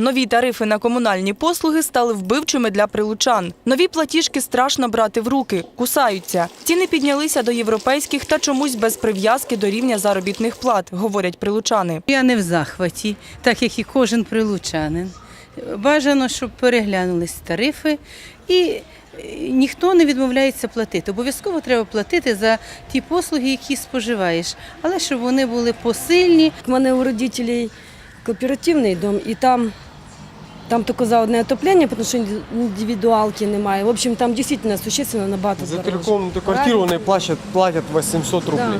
Нові тарифи на комунальні послуги стали вбивчими для прилучан. Нові платіжки страшно брати в руки, кусаються. Ціни піднялися до європейських та чомусь без прив'язки до рівня заробітних плат, говорять прилучани. Я не в захваті, так як і кожен прилучанин. Бажано, щоб переглянулись тарифи і е, ніхто не відмовляється платити. Обов'язково треба платити за ті послуги, які споживаєш, але щоб вони були посильні. У мене у родителей кооперативний дом, і там, там тільки за одне отоплення, тому що індивідуалки немає. В общем, там дійсно существенно набагато За дорожче. трехкомнатную квартиру они платят, платят 800 рублей.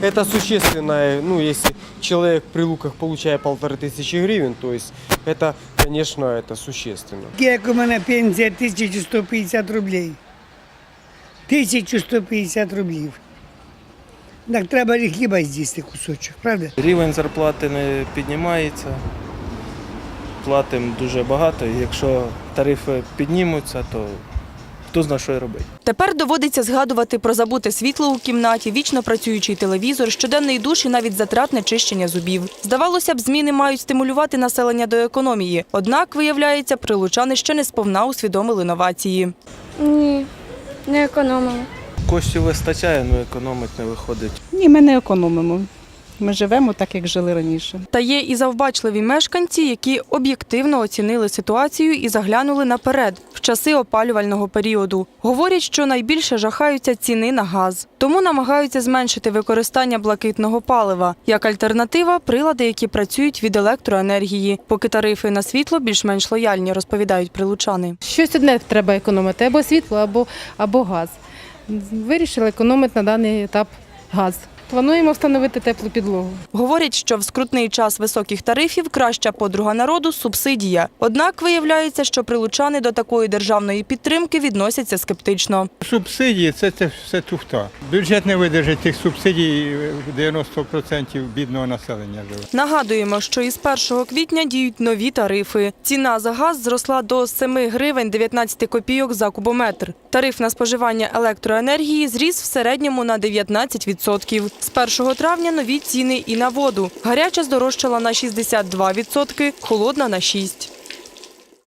Да, Это существенно, ну, если человек при луках получает полторы тысячи гривен, то есть это, конечно, это существенно. Як у мене пенсія 1150 рублей. 1150 рублів. Так треба і хліба з'їсти кусочок, правда? Рівень зарплати не піднімається, платимо дуже багато. І якщо тарифи піднімуться, то хто знає, що й робити. Тепер доводиться згадувати про забуте світло у кімнаті, вічно працюючий телевізор, щоденний душ і навіть затратне чищення зубів. Здавалося б, зміни мають стимулювати населення до економії. Однак, виявляється, прилучани ще не сповна усвідомили новації. Ні, не економила. Коштів вистачає, але економити не виходить. Ні, ми не економимо. Ми живемо так, як жили раніше. Та є і завбачливі мешканці, які об'єктивно оцінили ситуацію і заглянули наперед в часи опалювального періоду. Говорять, що найбільше жахаються ціни на газ, тому намагаються зменшити використання блакитного палива. Як альтернатива, прилади, які працюють від електроенергії, поки тарифи на світло більш-менш лояльні, розповідають прилучани. Щось одне треба економити, або світло, або, або газ. Вирішили економити на даний етап газ. Плануємо встановити теплу підлогу. Говорять, що в скрутний час високих тарифів краща подруга народу субсидія. Однак виявляється, що прилучани до такої державної підтримки відносяться скептично. Субсидії це, це все туфта. Бюджет не видержить тих субсидій 90% бідного населення живе. Нагадуємо, що із 1 квітня діють нові тарифи. Ціна за газ зросла до 7 гривень 19 копійок за кубометр. Тариф на споживання електроенергії зріс в середньому на 19%. З 1 травня нові ціни і на воду. Гаряча здорожчала на 62%, холодна на 6%.